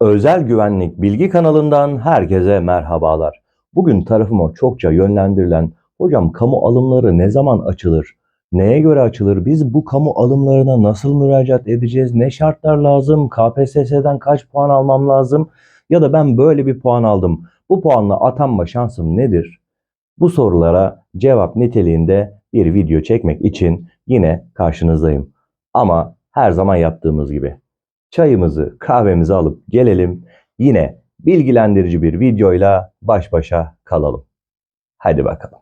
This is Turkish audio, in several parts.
Özel Güvenlik Bilgi kanalından herkese merhabalar. Bugün tarafıma çokça yönlendirilen hocam kamu alımları ne zaman açılır? Neye göre açılır? Biz bu kamu alımlarına nasıl müracaat edeceğiz? Ne şartlar lazım? KPSS'den kaç puan almam lazım? Ya da ben böyle bir puan aldım. Bu puanla atanma şansım nedir? Bu sorulara cevap niteliğinde bir video çekmek için yine karşınızdayım. Ama her zaman yaptığımız gibi çayımızı, kahvemizi alıp gelelim. Yine bilgilendirici bir videoyla baş başa kalalım. Hadi bakalım.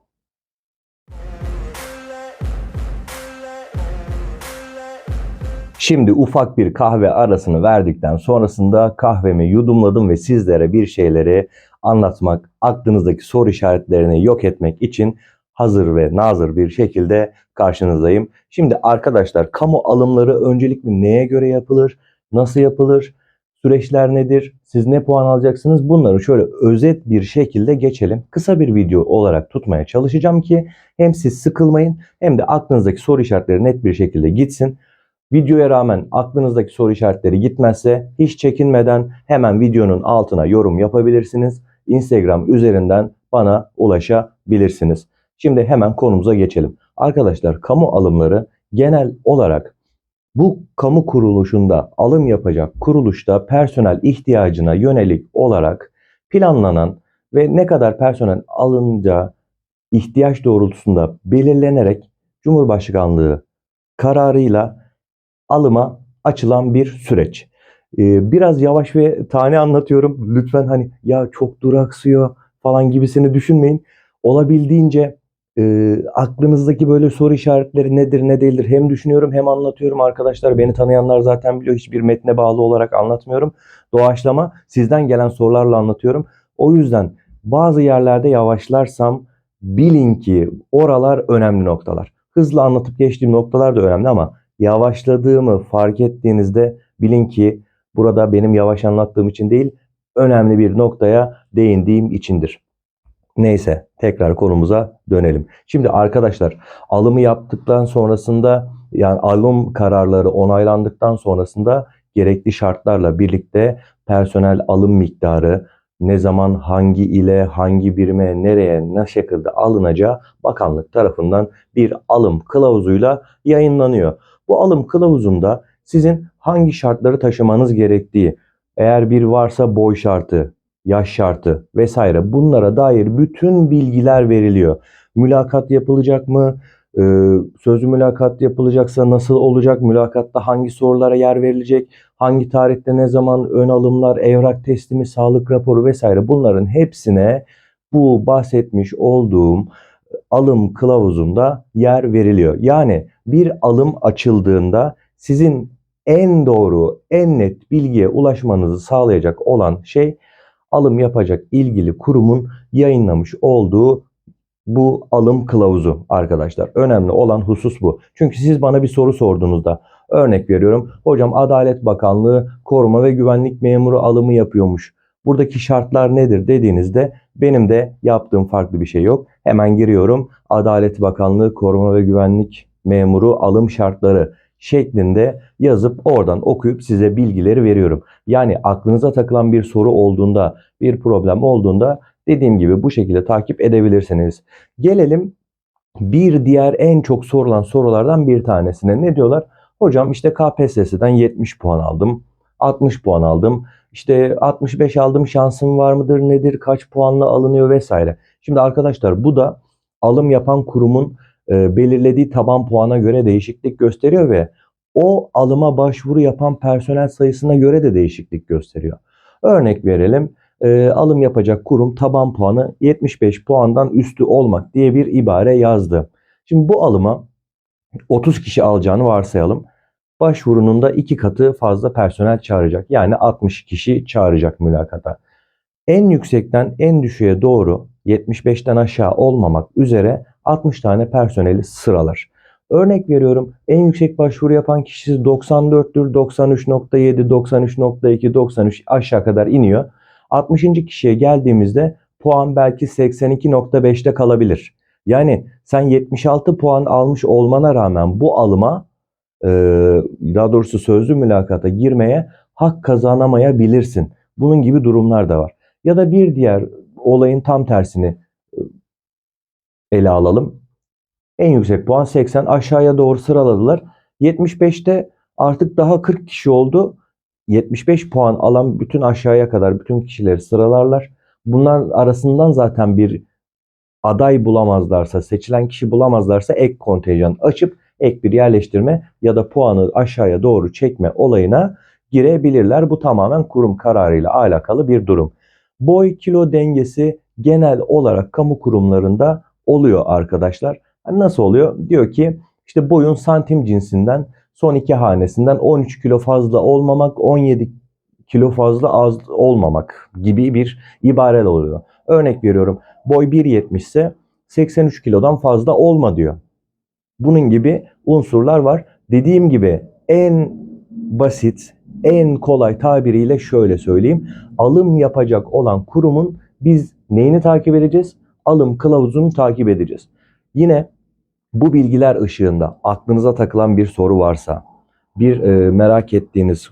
Şimdi ufak bir kahve arasını verdikten sonrasında kahvemi yudumladım ve sizlere bir şeyleri anlatmak, aklınızdaki soru işaretlerini yok etmek için hazır ve nazır bir şekilde karşınızdayım. Şimdi arkadaşlar kamu alımları öncelikle neye göre yapılır? Nasıl yapılır? Süreçler nedir? Siz ne puan alacaksınız? Bunları şöyle özet bir şekilde geçelim. Kısa bir video olarak tutmaya çalışacağım ki hem siz sıkılmayın hem de aklınızdaki soru işaretleri net bir şekilde gitsin. Videoya rağmen aklınızdaki soru işaretleri gitmezse hiç çekinmeden hemen videonun altına yorum yapabilirsiniz. Instagram üzerinden bana ulaşabilirsiniz. Şimdi hemen konumuza geçelim. Arkadaşlar kamu alımları genel olarak bu kamu kuruluşunda alım yapacak kuruluşta personel ihtiyacına yönelik olarak planlanan ve ne kadar personel alınacağı ihtiyaç doğrultusunda belirlenerek Cumhurbaşkanlığı kararıyla alıma açılan bir süreç. Ee, biraz yavaş ve tane anlatıyorum. Lütfen hani ya çok duraksıyor falan gibisini düşünmeyin. Olabildiğince e, aklınızdaki böyle soru işaretleri nedir ne değildir hem düşünüyorum hem anlatıyorum arkadaşlar. Beni tanıyanlar zaten biliyor hiçbir metne bağlı olarak anlatmıyorum. Doğaçlama sizden gelen sorularla anlatıyorum. O yüzden bazı yerlerde yavaşlarsam bilin ki oralar önemli noktalar. Hızlı anlatıp geçtiğim noktalar da önemli ama yavaşladığımı fark ettiğinizde bilin ki burada benim yavaş anlattığım için değil önemli bir noktaya değindiğim içindir. Neyse tekrar konumuza dönelim. Şimdi arkadaşlar alımı yaptıktan sonrasında yani alım kararları onaylandıktan sonrasında gerekli şartlarla birlikte personel alım miktarı ne zaman hangi ile hangi birime nereye ne şekilde alınacağı bakanlık tarafından bir alım kılavuzuyla yayınlanıyor. Bu alım kılavuzunda sizin hangi şartları taşımanız gerektiği, eğer bir varsa boy şartı, yaş şartı vesaire bunlara dair bütün bilgiler veriliyor. Mülakat yapılacak mı? Ee, sözlü mülakat yapılacaksa nasıl olacak? Mülakatta hangi sorulara yer verilecek? Hangi tarihte ne zaman ön alımlar, evrak teslimi, sağlık raporu vesaire bunların hepsine bu bahsetmiş olduğum alım kılavuzunda yer veriliyor. Yani bir alım açıldığında sizin en doğru, en net bilgiye ulaşmanızı sağlayacak olan şey alım yapacak ilgili kurumun yayınlamış olduğu bu alım kılavuzu arkadaşlar. Önemli olan husus bu. Çünkü siz bana bir soru sorduğunuzda örnek veriyorum. Hocam Adalet Bakanlığı koruma ve güvenlik memuru alımı yapıyormuş. Buradaki şartlar nedir dediğinizde benim de yaptığım farklı bir şey yok. Hemen giriyorum. Adalet Bakanlığı koruma ve güvenlik memuru alım şartları şeklinde yazıp oradan okuyup size bilgileri veriyorum. Yani aklınıza takılan bir soru olduğunda, bir problem olduğunda dediğim gibi bu şekilde takip edebilirsiniz. Gelelim bir diğer en çok sorulan sorulardan bir tanesine. Ne diyorlar? Hocam işte KPSS'den 70 puan aldım, 60 puan aldım. İşte 65 aldım şansım var mıdır nedir kaç puanla alınıyor vesaire. Şimdi arkadaşlar bu da alım yapan kurumun e, belirlediği taban puana göre değişiklik gösteriyor ve o alıma başvuru yapan personel sayısına göre de değişiklik gösteriyor. Örnek verelim e, alım yapacak kurum taban puanı 75 puandan üstü olmak diye bir ibare yazdı. Şimdi bu alıma 30 kişi alacağını varsayalım. Başvurunun da iki katı fazla personel çağıracak. Yani 60 kişi çağıracak mülakata. En yüksekten en düşüğe doğru 75'ten aşağı olmamak üzere 60 tane personeli sıralar. Örnek veriyorum en yüksek başvuru yapan kişisi 94'tür, 93.7, 93.2, 93 aşağı kadar iniyor. 60. kişiye geldiğimizde puan belki 82.5'te kalabilir. Yani sen 76 puan almış olmana rağmen bu alıma daha doğrusu sözlü mülakata girmeye hak kazanamayabilirsin. Bunun gibi durumlar da var. Ya da bir diğer olayın tam tersini e, ele alalım. En yüksek puan 80 aşağıya doğru sıraladılar. 75'te artık daha 40 kişi oldu. 75 puan alan bütün aşağıya kadar bütün kişileri sıralarlar. Bunlar arasından zaten bir aday bulamazlarsa, seçilen kişi bulamazlarsa ek kontenjan açıp ek bir yerleştirme ya da puanı aşağıya doğru çekme olayına girebilirler. Bu tamamen kurum kararıyla alakalı bir durum. Boy kilo dengesi genel olarak kamu kurumlarında oluyor arkadaşlar. Yani Nasıl oluyor? Diyor ki işte boyun santim cinsinden son iki hanesinden 13 kilo fazla olmamak, 17 kilo fazla az olmamak gibi bir ibare oluyor. Örnek veriyorum. Boy 1.70 ise 83 kilodan fazla olma diyor. Bunun gibi unsurlar var. Dediğim gibi en basit, en kolay tabiriyle şöyle söyleyeyim. Alım yapacak olan kurumun biz neyini takip edeceğiz? Alım kılavuzunu takip edeceğiz. Yine bu bilgiler ışığında aklınıza takılan bir soru varsa, bir e, merak ettiğiniz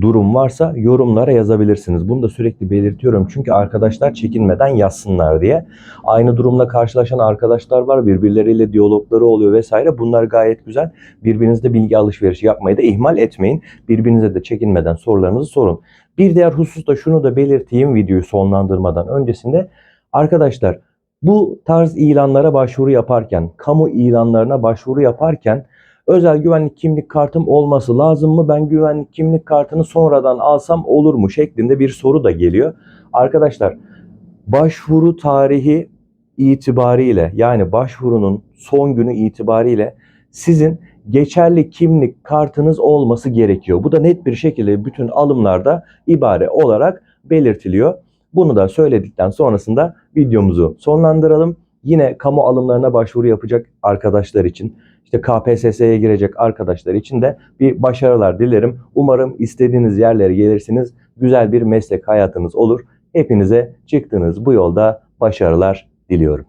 durum varsa yorumlara yazabilirsiniz. Bunu da sürekli belirtiyorum çünkü arkadaşlar çekinmeden yazsınlar diye. Aynı durumla karşılaşan arkadaşlar var. Birbirleriyle diyalogları oluyor vesaire. Bunlar gayet güzel. Birbirinizle bilgi alışverişi yapmayı da ihmal etmeyin. Birbirinize de çekinmeden sorularınızı sorun. Bir diğer husus da şunu da belirteyim videoyu sonlandırmadan öncesinde. Arkadaşlar bu tarz ilanlara başvuru yaparken, kamu ilanlarına başvuru yaparken özel güvenlik kimlik kartım olması lazım mı? Ben güvenlik kimlik kartını sonradan alsam olur mu? şeklinde bir soru da geliyor. Arkadaşlar başvuru tarihi itibariyle yani başvurunun son günü itibariyle sizin geçerli kimlik kartınız olması gerekiyor. Bu da net bir şekilde bütün alımlarda ibare olarak belirtiliyor. Bunu da söyledikten sonrasında videomuzu sonlandıralım. Yine kamu alımlarına başvuru yapacak arkadaşlar için, işte KPSS'ye girecek arkadaşlar için de bir başarılar dilerim. Umarım istediğiniz yerlere gelirsiniz. Güzel bir meslek hayatınız olur. Hepinize çıktığınız bu yolda başarılar diliyorum.